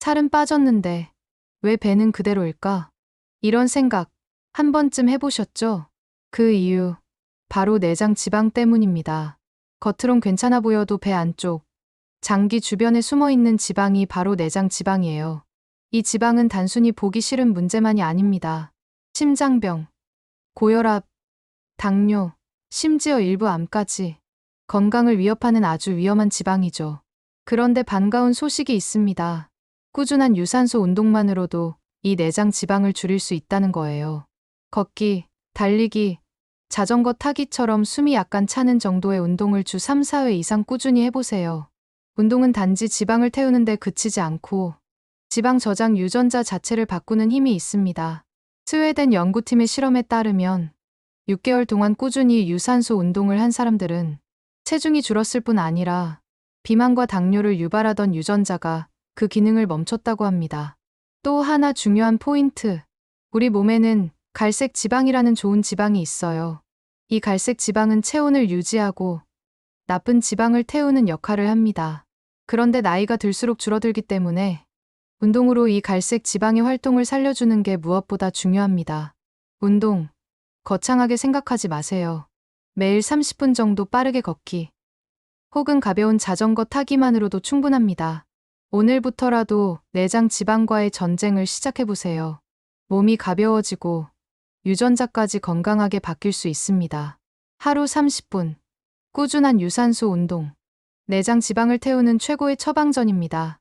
살은 빠졌는데 왜 배는 그대로일까? 이런 생각 한 번쯤 해보셨죠? 그 이유 바로 내장 지방 때문입니다. 겉으론 괜찮아 보여도 배 안쪽 장기 주변에 숨어 있는 지방이 바로 내장 지방이에요. 이 지방은 단순히 보기 싫은 문제만이 아닙니다. 심장병, 고혈압, 당뇨, 심지어 일부 암까지 건강을 위협하는 아주 위험한 지방이죠. 그런데 반가운 소식이 있습니다. 꾸준한 유산소 운동만으로도 이 내장 지방을 줄일 수 있다는 거예요. 걷기, 달리기, 자전거 타기처럼 숨이 약간 차는 정도의 운동을 주 3, 4회 이상 꾸준히 해보세요. 운동은 단지 지방을 태우는데 그치지 않고 지방 저장 유전자 자체를 바꾸는 힘이 있습니다. 스웨덴 연구팀의 실험에 따르면 6개월 동안 꾸준히 유산소 운동을 한 사람들은 체중이 줄었을 뿐 아니라 비만과 당뇨를 유발하던 유전자가 그 기능을 멈췄다고 합니다. 또 하나 중요한 포인트. 우리 몸에는 갈색 지방이라는 좋은 지방이 있어요. 이 갈색 지방은 체온을 유지하고 나쁜 지방을 태우는 역할을 합니다. 그런데 나이가 들수록 줄어들기 때문에 운동으로 이 갈색 지방의 활동을 살려주는 게 무엇보다 중요합니다. 운동, 거창하게 생각하지 마세요. 매일 30분 정도 빠르게 걷기, 혹은 가벼운 자전거 타기만으로도 충분합니다. 오늘부터라도 내장 지방과의 전쟁을 시작해보세요. 몸이 가벼워지고 유전자까지 건강하게 바뀔 수 있습니다. 하루 30분. 꾸준한 유산소 운동. 내장 지방을 태우는 최고의 처방전입니다.